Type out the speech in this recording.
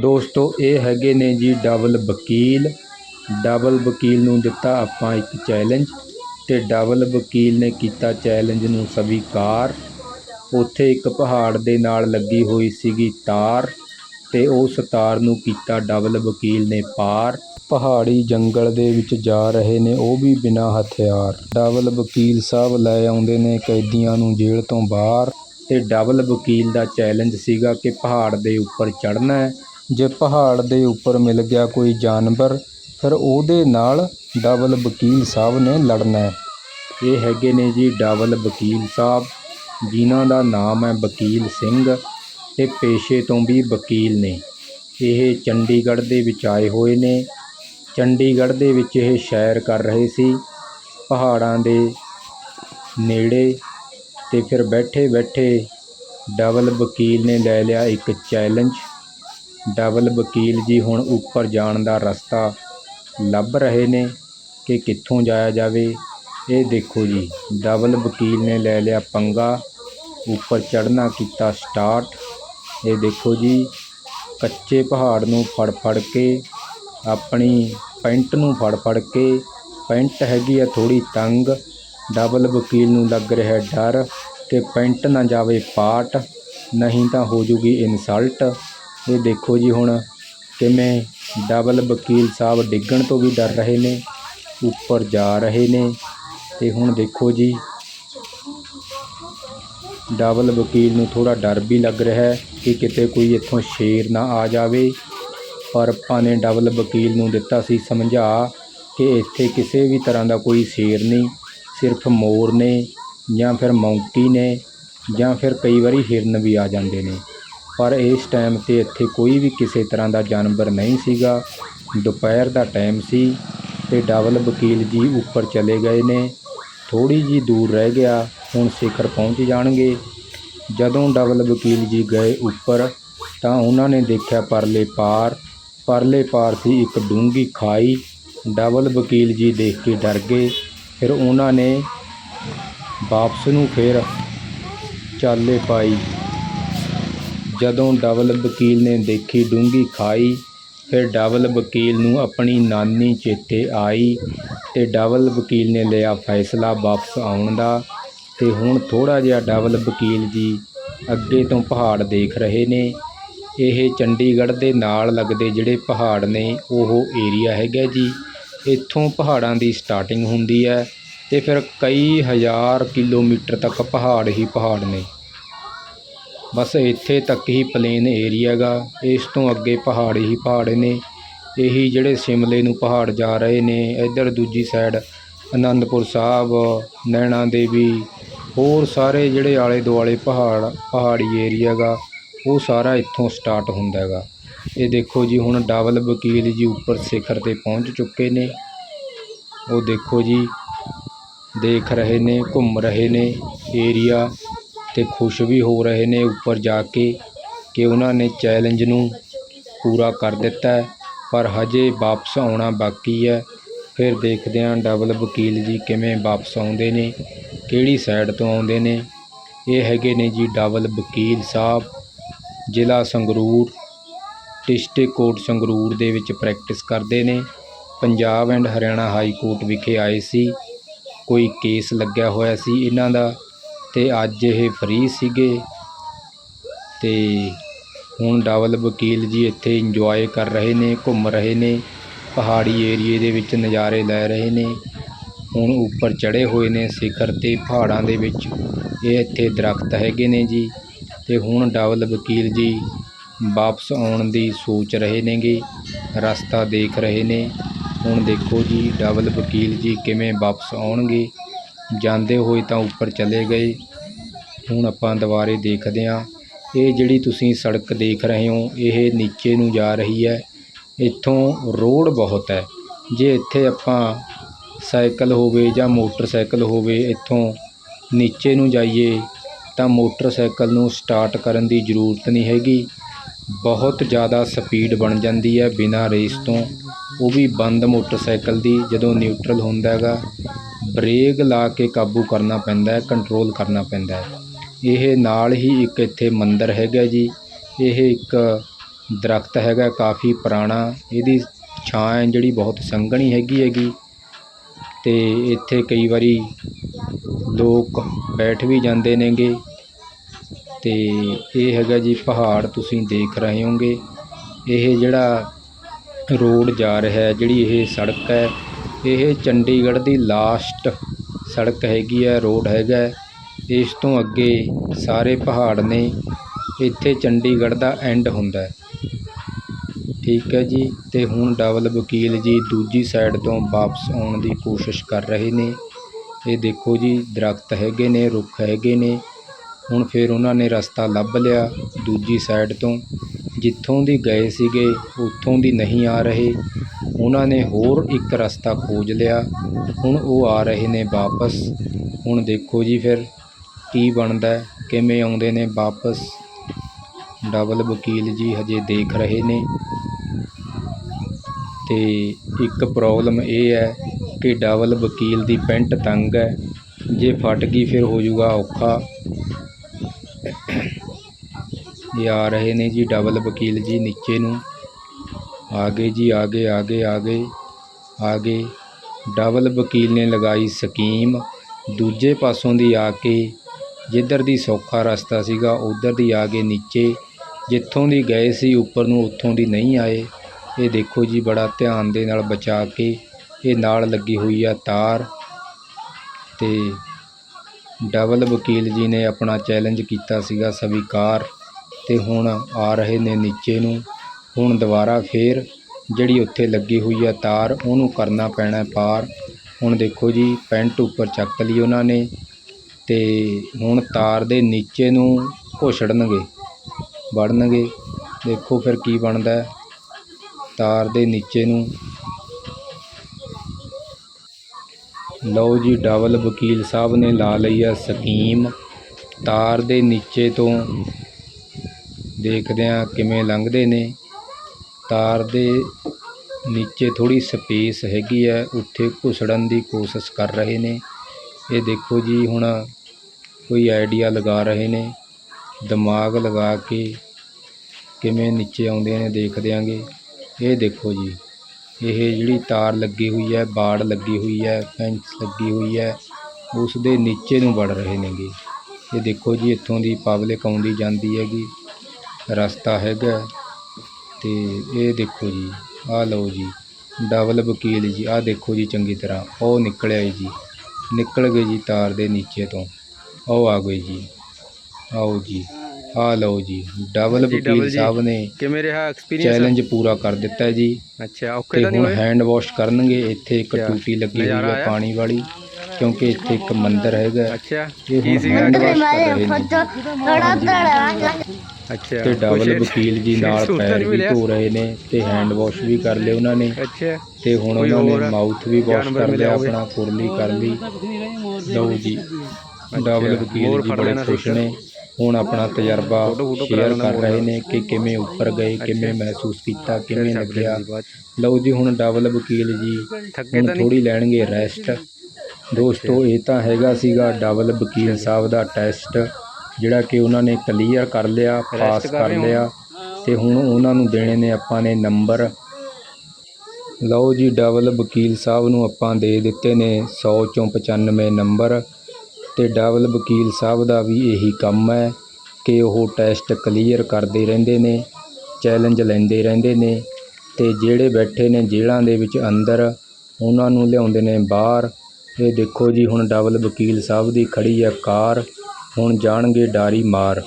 ਦੋਸਤੋ, ਇਹ ਹੈਗੇ ਨੇ ਜੀ ਡਬਲ ਵਕੀਲ। ਡਬਲ ਵਕੀਲ ਨੂੰ ਦਿੱਤਾ ਆਪਾਂ ਇੱਕ ਚੈਲੰਜ ਤੇ ਡਬਲ ਵਕੀਲ ਨੇ ਕੀਤਾ ਚੈਲੰਜ ਨੂੰ ਸਵੀਕਾਰ। ਉੱਥੇ ਇੱਕ ਪਹਾੜ ਦੇ ਨਾਲ ਲੱਗੀ ਹੋਈ ਸੀਗੀ ਤਾਰ ਤੇ ਉਸ ਤਾਰ ਨੂੰ ਕੀਤਾ ਡਬਲ ਵਕੀਲ ਨੇ ਪਾਰ। ਪਹਾੜੀ ਜੰਗਲ ਦੇ ਵਿੱਚ ਜਾ ਰਹੇ ਨੇ, ਉਹ ਵੀ ਬਿਨਾਂ ਹਥਿਆਰ। ਡਬਲ ਵਕੀਲ ਸਾਹਿਬ ਲੈ ਆਉਂਦੇ ਨੇ ਕੈਦੀਆਂ ਨੂੰ ਜੇਲ੍ਹ ਤੋਂ ਬਾਹਰ ਤੇ ਡਬਲ ਵਕੀਲ ਦਾ ਚੈਲੰਜ ਸੀਗਾ ਕਿ ਪਹਾੜ ਦੇ ਉੱਪਰ ਚੜ੍ਹਨਾ ਹੈ। ਜੇ ਪਹਾੜ ਦੇ ਉੱਪਰ ਮਿਲ ਗਿਆ ਕੋਈ ਜਾਨਵਰ, ਫਿਰ ਉਹਦੇ ਨਾਲ ਡਬਲ ਵਕੀਲ ਸਾਹਿਬ ਨੇ ਲੜਨਾ ਹੈ। ਇਹ ਹੈਗੇ ਨੇ ਜੀ ਡਬਲ ਵਕੀਲ ਸਾਹਿਬ, ਜਿਨ੍ਹਾਂ ਦਾ ਨਾਮ ਹੈ ਵਕੀਲ ਸਿੰਘ ਤੇ ਪੇਸ਼ੇ ਤੋਂ ਵੀ ਵਕੀਲ ਨੇ। ਇਹ ਚੰਡੀਗੜ੍ਹ ਦੇ ਵਿੱਚ ਆਏ ਹੋਏ ਨੇ। ਚੰਡੀਗੜ੍ਹ ਦੇ ਵਿੱਚ ਇਹ ਸ਼ਾਇਰ ਕਰ ਰਹੇ ਸੀ। ਪਹਾੜਾਂ ਦੇ ਨੇੜੇ ਤੇ ਫਿਰ ਬੈਠੇ ਬੈਠੇ ਡਬਲ ਵਕੀਲ ਨੇ ਲੈ ਲਿਆ ਇੱਕ ਚੈਲੰਜ। ਡਬਲ ਵਕੀਲ ਜੀ ਹੁਣ ਉੱਪਰ ਜਾਣ ਦਾ ਰਸਤਾ ਲੱਭ ਰਹੇ ਨੇ ਕਿ ਕਿੱਥੋਂ ਜਾਇਆ ਜਾਵੇ। ਇਹ ਦੇਖੋ ਜੀ, ਡਬਲ ਵਕੀਲ ਨੇ ਲੈ ਲਿਆ ਪੰਗਾ, ਉੱਪਰ ਚੜ੍ਹਨਾ ਕੀਤਾ ਸਟਾਰਟ। ਇਹ ਦੇਖੋ ਜੀ, ਕੱਚੇ ਪਹਾੜ ਨੂੰ ਫੜ ਫੜ ਕੇ, ਆਪਣੀ ਪੈਂਟ ਨੂੰ ਫੜ ਫੜ ਕੇ, ਪੈਂਟ ਹੈਗੀ ਆ ਥੋੜੀ ਤੰਗ, ਡਬਲ ਵਕੀਲ ਨੂੰ ਲੱਗ ਰਿਹਾ ਡਰ ਕਿ ਪੈਂਟ ਨਾ ਜਾਵੇ ਪਾਟ, ਨਹੀਂ ਤਾਂ ਹੋ ਜੂਗੀ ਇਨਸਲਟ। ਇਹ ਦੇਖੋ ਜੀ ਹੁਣ ਕਿਵੇਂ ਡਬਲ ਵਕੀਲ ਸਾਹਿਬ ਡਿੱਗਣ ਤੋਂ ਵੀ ਡਰ ਰਹੇ ਨੇ, ਉੱਪਰ ਜਾ ਰਹੇ ਨੇ ਤੇ ਹੁਣ ਦੇਖੋ ਜੀ, ਡਬਲ ਵਕੀਲ ਨੂੰ ਥੋੜਾ ਡਰ ਵੀ ਲੱਗ ਰਿਹਾ ਹੈ ਕਿ ਕਿਤੇ ਕੋਈ ਇੱਥੋਂ ਸ਼ੇਰ ਨਾ ਆ ਜਾਵੇ। ਪਰ ਆਪਾਂ ਨੇ ਡਬਲ ਵਕੀਲ ਨੂੰ ਦਿੱਤਾ ਸੀ ਸਮਝਾ ਕਿ ਇੱਥੇ ਕਿਸੇ ਵੀ ਤਰ੍ਹਾਂ ਦਾ ਕੋਈ ਸ਼ੇਰ ਨਹੀਂ, ਸਿਰਫ ਮੋਰ ਨੇ ਜਾਂ ਫਿਰ ਮੌਂਕੀ ਨੇ ਜਾਂ ਫਿਰ ਕਈ ਵਾਰੀ ਹਿਰਨ ਵੀ ਆ ਜਾਂਦੇ ਨੇ। ਪਰ ਇਸ ਟਾਈਮ 'ਤੇ ਇੱਥੇ ਕੋਈ ਵੀ ਕਿਸੇ ਤਰ੍ਹਾਂ ਦਾ ਜਾਨਵਰ ਨਹੀਂ ਸੀਗਾ। ਦੁਪਹਿਰ ਦਾ ਟਾਈਮ ਸੀ ਤੇ ਡਬਲ ਵਕੀਲ ਜੀ ਉੱਪਰ ਚਲੇ ਗਏ ਨੇ। ਥੋੜੀ ਜੀ ਦੂਰ ਰਹਿ ਗਿਆ, ਹੁਣ ਸਿਖਰ ਪਹੁੰਚ ਜਾਣਗੇ। ਜਦੋਂ ਡਬਲ ਵਕੀਲ ਜੀ ਗਏ ਉੱਪਰ ਤਾਂ ਉਹਨਾਂ ਨੇ ਦੇਖਿਆ ਪਰਲੇ ਪਾਰ ਪਰਲੇ ਪਾਰ ਸੀ ਇੱਕ ਡੂੰਗੀ ਖਾਈ। ਡਬਲ ਵਕੀਲ ਜੀ ਦੇਖ ਕੇ ਡਰ ਗਏ। ਫਿਰ ਉਹਨਾਂ ਨੇ ਵਾਪਸ ਨੂੰ ਫਿਰ ਚਾਲੇ ਪਾਈ। ਜਦੋਂ ਡਬਲ ਵਕੀਲ ਨੇ ਦੇਖੀ ਡੂੰਘੀ ਖਾਈ, ਫਿਰ ਡਬਲ ਵਕੀਲ ਨੂੰ ਆਪਣੀ ਨਾਨੀ ਚੇਤੇ ਆਈ ਤੇ ਡਬਲ ਵਕੀਲ ਨੇ ਲਿਆ ਫੈਸਲਾ ਵਾਪਸ ਆਉਣ ਦਾ ਤੇ ਹੁਣ ਥੋੜਾ ਜਿਹਾ ਡਬਲ ਵਕੀਲ ਜੀ ਅੱਗੇ ਤੋਂ ਪਹਾੜ ਦੇਖ ਰਹੇ ਨੇ। ਇਹ ਚੰਡੀਗੜ੍ਹ ਦੇ ਨਾਲ ਲੱਗਦੇ ਜਿਹੜੇ ਪਹਾੜ ਨੇ, ਉਹ ਏਰੀਆ ਹੈਗਾ ਜੀ। ਇੱਥੋਂ ਪਹਾੜਾਂ ਦੀ ਸਟਾਰਟਿੰਗ ਹੁੰਦੀ ਹੈ ਤੇ ਫਿਰ ਕਈ ਹਜ਼ਾਰ ਕਿਲੋਮੀਟਰ ਤੱਕ ਪਹਾੜ ਹੀ ਪਹਾੜ ਨੇ। ਬਸ ਇੱਥੇ ਤੱਕ ਹੀ ਪਲੇਨ ਏਰੀਆ ਗਾ ਇਸ ਤੋਂ ਅੱਗੇ ਪਹਾੜ ਹੀ ਪਹਾੜ ਨੇ। ਇਹੀ ਜਿਹੜੇ ਸ਼ਿਮਲੇ ਨੂੰ ਪਹਾੜ ਜਾ ਰਹੇ ਨੇ। ਇੱਧਰ ਦੂਜੀ ਸਾਈਡ ਅਨੰਦਪੁਰ ਸਾਹਿਬ, ਨੈਣਾ ਦੇਵੀ, ਹੋਰ ਸਾਰੇ ਜਿਹੜੇ ਆਲੇ ਦੁਆਲੇ ਪਹਾੜ, ਪਹਾੜੀ ਏਰੀਆ ਗਾ ਉਹ ਸਾਰਾ ਇੱਥੋਂ ਸਟਾਰਟ ਹੁੰਦਾ ਹੈਗਾ। ਇਹ ਦੇਖੋ ਜੀ, ਹੁਣ ਡਬਲ ਵਕੀਲ ਜੀ ਉੱਪਰ ਸਿਖਰ ਤੇ ਪਹੁੰਚ ਚੁੱਕੇ ਨੇ। ਉਹ ਦੇਖੋ ਜੀ, ਦੇਖ ਰਹੇ ਨੇ, ਘੁੰਮ ਰਹੇ ਨੇ ਏਰੀਆ ਤੇ ਖੁਸ਼ ਵੀ ਹੋ ਰਹੇ ਨੇ ਉੱਪਰ ਜਾ ਕੇ ਕਿ ਉਹਨਾਂ ਨੇ ਚੈਲੰਜ ਨੂੰ ਪੂਰਾ ਕਰ ਦਿੱਤਾ ਹੈ। ਪਰ ਹਜੇ ਵਾਪਸ ਆਉਣਾ ਬਾਕੀ ਹੈ। ਫਿਰ ਦੇਖਦੇ ਹਾਂ ਡਬਲ ਵਕੀਲ ਜੀ ਕਿਵੇਂ ਵਾਪਸ ਆਉਂਦੇ ਨੇ, ਕਿਹੜੀ ਸਾਈਡ ਤੋਂ ਆਉਂਦੇ ਨੇ। ਇਹ ਹੈਗੇ ਨੇ ਜੀ ਡਬਲ ਵਕੀਲ ਸਾਹਿਬ, ਜ਼ਿਲ੍ਹਾ ਸੰਗਰੂਰ, ਡਿਸਟ੍ਰਿਕਟ ਕੋਰਟ ਸੰਗਰੂਰ ਦੇ ਵਿੱਚ ਪ੍ਰੈਕਟਿਸ ਕਰਦੇ ਨੇ। Punjab and Haryana high court ਵਿਖੇ ਆਏ ਸੀ। ਕੋਈ ਕੇਸ ਲੱਗਿਆ ਹੋਇਆ ਸੀ। ਇਹਨਾਂ ਦਾ ਤੇ ਅੱਜ ਇਹ ਫ੍ਰੀ ਸੀਗੇ ਤੇ ਹੁਣ ਡਬਲ ਵਕੀਲ ਜੀ ਇੱਥੇ ਇੰਜੋਏ ਕਰ ਰਹੇ ਨੇ, ਘੁੰਮ ਰਹੇ ਨੇ, ਪਹਾੜੀ ਏਰੀਏ ਦੇ ਵਿੱਚ ਨਜ਼ਾਰੇ ਲੈ ਰਹੇ ਨੇ। ਹੁਣ ਉੱਪਰ ਚੜ੍ਹੇ ਹੋਏ ਨੇ ਸਿਖਰ ਤੇ ਪਹਾੜਾਂ ਦੇ ਵਿੱਚ। ਇਹ ਇੱਥੇ ਦਰਖਤ ਹੈਗੇ ਨੇ ਜੀ ਤੇ ਹੁਣ ਡਬਲ ਵਕੀਲ ਜੀ ਵਾਪਸ ਆਉਣ ਦੀ ਸੋਚ ਰਹੇ ਨੇਗੇ, ਰਸਤਾ ਦੇਖ ਰਹੇ ਨੇ। ਹੁਣ ਦੇਖੋ ਜੀ, ਡਬਲ ਵਕੀਲ ਜੀ ਕਿਵੇਂ ਵਾਪਸ ਆਉਣਗੇ। ਜਾਂਦੇ ਹੋਏ ਤਾਂ ਉੱਪਰ ਚਲੇ ਗਏ। ਹੁਣ ਆਪਾਂ ਦੁਬਾਰੇ ਦੇਖਦੇ ਹਾਂ। ਇਹ ਜਿਹੜੀ ਤੁਸੀਂ ਸੜਕ ਦੇਖ ਰਹੇ ਹੋ, ਇਹ ਨੀਚੇ ਨੂੰ ਜਾ ਰਹੀ ਹੈ। ਇੱਥੋਂ ਰੋਡ ਬਹੁਤ ਹੈ। ਜੇ ਇੱਥੇ ਆਪਾਂ ਸਾਈਕਲ ਹੋਵੇ ਜਾਂ ਮੋਟਰਸਾਈਕਲ ਹੋਵੇ, ਇੱਥੋਂ ਨੀਚੇ ਨੂੰ ਜਾਈਏ, ਤਾਂ ਮੋਟਰਸਾਈਕਲ ਨੂੰ ਸਟਾਰਟ ਕਰਨ ਦੀ ਜ਼ਰੂਰਤ ਨਹੀਂ ਹੈਗੀ। ਬਹੁਤ ਜ਼ਿਆਦਾ ਸਪੀਡ ਬਣ ਜਾਂਦੀ ਹੈ ਬਿਨਾਂ ਰੇਸ ਤੋਂ। ਉਹ ਵੀ ਬੰਦ ਮੋਟਰਸਾਈਕਲ ਦੀ, ਜਦੋਂ ਨਿਊਟਰਲ ਹੁੰਦਾ ਹੈਗਾ। ਬਰੇਕ ਲਾ ਕੇ ਕਾਬੂ ਕਰਨਾ ਪੈਂਦਾ ਕੰਟਰੋਲ ਕਰਨਾ ਪੈਂਦਾ ਇਹ ਨਾਲ ਹੀ ਇੱਕ ਇੱਥੇ ਮੰਦਿਰ ਹੈਗਾ ਜੀ। ਇਹ ਇੱਕ ਦਰਖਤ ਹੈਗਾ, ਕਾਫੀ ਪੁਰਾਣਾ। ਇਹਦੀ ਛਾਂ ਹੈ ਜਿਹੜੀ ਬਹੁਤ ਸੰਘਣੀ ਹੈਗੀ ਹੈਗੀ। ਤੇ ਇੱਥੇ ਕਈ ਵਾਰੀ ਲੋਕ ਬੈਠ ਵੀ ਜਾਂਦੇ ਨੇਗੇ। ਤੇ ਇਹ ਹੈਗਾ ਜੀ ਪਹਾੜ, ਤੁਸੀਂ ਦੇਖ ਰਹੇ ਹੋਗੇ। ਇਹ ਜਿਹੜਾ ਰੋਡ ਜਾ ਰਿਹਾ ਜਿਹੜੀ ਇਹ ਸੜਕ ਹੈ ਇਹ ਚੰਡੀਗੜ੍ਹ ਦੀ ਲਾਸਟ ਸੜਕ ਹੈਗੀ ਹੈ, ਰੋਡ ਹੈਗਾ ਇਸ ਤੋਂ ਅੱਗੇ ਸਾਰੇ ਪਹਾੜ ਨੇ ਇੱਥੇ ਚੰਡੀਗੜ੍ਹ ਦਾ ਐਂਡ ਹੁੰਦਾ ਹੈ। ਠੀਕ ਹੈ ਜੀ, ਤੇ ਹੁਣ ਡਬਲ ਵਕੀਲ ਜੀ ਦੂਜੀ ਸਾਈਡ ਤੋਂ ਵਾਪਸ ਆਉਣ ਦੀ ਕੋਸ਼ਿਸ਼ ਕਰ ਰਹੇ ਨੇ। ਇਹ ਦੇਖੋ ਜੀ, ਦਰਖਤ ਹੈਗੇ ਨੇ, ਰੁੱਖ ਹੈਗੇ ਨੇ। ਹੁਣ ਫਿਰ ਉਹਨਾਂ ਨੇ ਰਸਤਾ ਲੱਭ ਲਿਆ ਦੂਜੀ ਸਾਈਡ ਤੋਂ। ਜਿੱਥੋਂ ਦੀ ਗਏ ਸੀਗੇ, ਉੱਥੋਂ ਦੀ ਨਹੀਂ ਆ ਰਹੇ। ਉਹਨਾਂ ਨੇ ਹੋਰ ਇੱਕ ਰਸਤਾ ਖੋਜ ਲਿਆ। ਹੁਣ ਉਹ ਆ ਰਹੇ ਨੇ ਵਾਪਸ। ਹੁਣ ਦੇਖੋ ਜੀ ਫਿਰ ਕੀ ਬਣਦਾ ਕਿਵੇਂ ਆਉਂਦੇ ਨੇ ਵਾਪਸ। ਡਬਲ ਵਕੀਲ ਜੀ ਹਜੇ ਦੇਖ ਰਹੇ ਨੇ। ਤੇ ਇੱਕ ਪ੍ਰੋਬਲਮ ਇਹ ਹੈ ਕਿ ਡਬਲ ਵਕੀਲ ਦੀ ਪੈਂਟ ਤੰਗ ਹੈ। ਜੇ ਫਟ ਗਈ ਫਿਰ ਹੋ ਜਾਊਗਾ ਔਖਾ। ਇਹ ਆ ਰਹੇ ਨੇ ਜੀ ਡਬਲ ਵਕੀਲ ਜੀ ਨੀਚੇ ਨੂੰ। ਆ ਗਏ ਜੀ ਆ ਗਏ ਆ ਗਏ ਆ ਗਏ ਆ ਗਏ ਡਬਲ ਵਕੀਲ ਨੇ ਲਗਾਈ ਸਕੀਮ। ਦੂਜੇ ਪਾਸੋਂ ਦੀ ਆ ਕੇ ਜਿੱਧਰ ਦੀ ਸੌਖਾ ਰਸਤਾ ਸੀਗਾ, ਉਧਰ ਦੀ ਆ ਕੇ ਨੀਚੇ। ਜਿੱਥੋਂ ਦੀ ਗਏ ਸੀ, ਉੱਪਰ ਨੂੰ ਉੱਥੋਂ ਦੀ ਨਹੀਂ ਆਏ। ਇਹ ਦੇਖੋ ਜੀ, ਬੜਾ ਧਿਆਨ ਦੇ ਨਾਲ ਬਚਾ ਕੇ ਇਹ ਨਾਲ ਲੱਗੀ ਹੋਈ ਆ ਤਾਰ। ਤੇ ਡਬਲ ਵਕੀਲ ਜੀ ਨੇ ਆਪਣਾ ਚੈਲੰਜ ਕੀਤਾ ਸੀਗਾ ਸਵੀਕਾਰ। ਤੇ ਹੁਣ ਆ ਰਹੇ ਨੇ ਨੀਚੇ ਨੂੰ। ਹੁਣ ਦੁਬਾਰਾ ਫੇਰ ਜਿਹੜੀ ਉੱਥੇ ਲੱਗੀ ਹੋਈ ਆ ਤਾਰ, ਉਹਨੂੰ ਕਰਨਾ ਪੈਣਾ ਪਾਰ। ਹੁਣ ਦੇਖੋ ਜੀ, ਪੈਂਟ ਉੱਪਰ ਚੱਕ ਲਈ ਉਹਨਾਂ ਨੇ ਤੇ ਹੁਣ ਤਾਰ ਦੇ ਨੀਚੇ ਨੂੰ ਘੁਸੜਨਗੇ ਵੜਨਗੇ। ਦੇਖੋ ਫਿਰ ਕੀ ਬਣਦਾ ਤਾਰ ਦੇ ਨੀਚੇ ਨੂੰ। ਲਓ ਜੀ, ਡਬਲ ਵਕੀਲ ਸਾਹਿਬ ਨੇ ਲਾ ਲਈ ਆ ਸਕੀਮ। ਤਾਰ ਦੇ ਨੀਚੇ ਤੋਂ ਦੇਖਦੇ ਆ ਕਿਵੇਂ ਲੰਘਦੇ ਨੇ। ਤਾਰ ਦੇ ਨੀਚੇ ਥੋੜੀ ਸਪੇਸ ਹੈਗੀ ਹੈ, ਉੱਥੇ ਘੁਸੜਨ ਦੀ ਕੋਸ਼ਿਸ਼ ਕਰ ਰਹੇ ਨੇ। ਇਹ ਦੇਖੋ ਜੀ, ਹੁਣ ਕੋਈ ਆਈਡੀਆ ਲਗਾ ਰਹੇ ਨੇ। ਦਿਮਾਗ ਲਗਾ ਕੇ ਕਿਵੇਂ ਨੀਚੇ ਆਉਂਦੇ ਨੇ ਦੇਖ ਦਿਆਂਗੇ। ਇਹ ਦੇਖੋ ਜੀ, ਇਹ ਜਿਹੜੀ ਤਾਰ ਲੱਗੀ ਹੋਈ ਹੈ, ਬਾੜ ਲੱਗੀ ਹੋਈ ਹੈ ਫੈਂਸ ਲੱਗੀ ਹੋਈ ਹੈ, ਉਸ ਦੇ ਨੀਚੇ ਨੂੰ ਵੜ ਰਹੇ ਨੇਗੇ। ਇਹ ਦੇਖੋ ਜੀ, ਇੱਥੋਂ ਦੀ ਪਬਲਿਕ ਆਉਂਦੀ ਜਾਂਦੀ ਹੈਗੀ। ਰਸਤਾ ਹੈਗਾ। ਤੇ ਇਹ ਦੇਖੋ ਜੀ ਆਹ ਲਓ ਜੀ ਡਬਲ ਵਕੀਲ ਜੀ ਆਹ ਦੇਖੋ ਜੀ ਚੰਗੀ ਤਰ੍ਹਾਂ ਉਹ ਨਿਕਲਿਆ ਜੀ ਨਿਕਲ ਗਏ ਜੀ ਤਾਰ ਦੇ ਨੀਚੇ ਤੋਂ ਉਹ ਆ ਗਏ ਜੀ ਆਓ ਜੀ ਆਹ ਲਓ ਜੀ ਡਬਲ ਵਕੀਲ। ਸਾਹਿਬ ਨੇ ਕਿਵੇਂ ਰਿਹਾ ਐਕਸਪੀਰੀਅੰਸ ਚੈਲੰਜ ਪੂਰਾ ਕਰ ਦਿੱਤਾ ਜੀ ਅੱਛਾ ਔਖੇ ਤੇ ਨਹੀਂ ਹੋਏ ਹੈਂਡ ਵਾਸ਼ ਕਰਨਗੇ ਇੱਥੇ ਇੱਕ ਟੂਟੀ ਲੱਗੀ ਹੋਈ ਹੈ? ਪਾਣੀ ਵਾਲੀ ਕਿਉਂਕਿ ਇੱਥੇ ਇੱਕ ਮੰਦਿਰ ਹੈਗਾ। ਅੱਛਾ। ਕੀ ਸੀਗਾ? ਅੱਛਾ ਤੇ ਡਬਲ ਵਕੀਲ ਜੀ ਨਾਲ ਪੈਰ ਵੀ? ਧੋ ਰਹੇ ਨੇ ਤੇ ਹੈਂਡ ਵਾਸ਼ ਵੀ ਕਰ ਲਏ ਉਹਨਾਂ ਨੇ। ਅੱਛਾ। ਤੇ ਹੁਣ ਉਹਨਾਂ ਨੇ ਮਾਊਥ ਵੀ ਵਾਸ਼ ਕਰ ਲਿਆ? ਆਪਣਾ ਕੁਰਲੀ ਕਰ ਲਈ। ਲਓ ਜੀ ਡਬਲ ਵਕੀਲ ਜੀ ਫੜ ਬੜੇ ਲੈਣਾ ਖੁਸ਼ ਨੇ। ਹੁਣ ਆਪਣਾ ਤਜਰਬਾ ਸ਼ੇਅਰ ਕਰ ਰਹੇ ਨੇ ਕਿ ਕਿਵੇਂ ਉੱਪਰ ਗਏ ਕਿਵੇਂ ਮਹਿਸੂਸ ਕੀਤਾ ਕਿਵੇਂ ਲੱਗਿਆ। ਲਓ ਜੀ ਹੁਣ ਡਬਲ ਵਕੀਲ ਜੀ ਥੱਕੇ ਹੁਣ ਤਾਂ ਨਹੀਂ? ਥੋੜੀ ਲੈਣਗੇ ਰੈਸਟ ਦੋਸਤੋ ਇਹ ਤਾਂ ਹੈਗਾ ਸੀਗਾ ਡਬਲ ਵਕੀਲ ਸਾਹਿਬ ਦਾ ਟੈਸਟ ਜਿਹੜਾ ਕਿ ਉਹਨਾਂ ਨੇ ਕਲੀਅਰ ਕਰ ਲਿਆ ਪਾਸ ਕਰ? ਲਿਆ ਤੇ ਹੁਣ ਉਹਨਾਂ ਨੂੰ ਦੇਣੇ ਨੇ ਆਪਾਂ ਨੇ ਨੰਬਰ ਲਓ ਜੀ ਡਬਲ ਵਕੀਲ ਸਾਹਿਬ ਨੂੰ ਆਪਾਂ ਦੇ ਦਿੱਤੇ ਨੇ 100 ਚੋਂ 95 ਨੰਬਰ ਤੇ ਡਬਲ ਵਕੀਲ ਸਾਹਿਬ ਦਾ ਵੀ ਇਹੀ ਕੰਮ ਹੈ ਕਿ ਉਹ ਟੈਸਟ ਕਲੀਅਰ ਕਰਦੇ ਰਹਿੰਦੇ ਨੇ ਚੈਲੰਜ ਲੈਂਦੇ ਰਹਿੰਦੇ ਨੇ ਤੇ ਜਿਹੜੇ ਬੈਠੇ ਨੇ ਜੇਲ੍ਹਾਂ ਦੇ ਵਿੱਚ ਅੰਦਰ ਉਹਨਾਂ ਨੂੰ ਲਿਆਉਂਦੇ ਨੇ ਬਾਹਰ ਇਹ ਦੇਖੋ ਜੀ, ਹੁਣ ਡਬਲ ਵਕੀਲ ਸਾਹਿਬ ਦੀ ਖੜ੍ਹੀ ਹੈ ਕਾਰ। ਹੁਣ ਜਾਣਗੇ ਡਾਰੀ ਮਾਰ।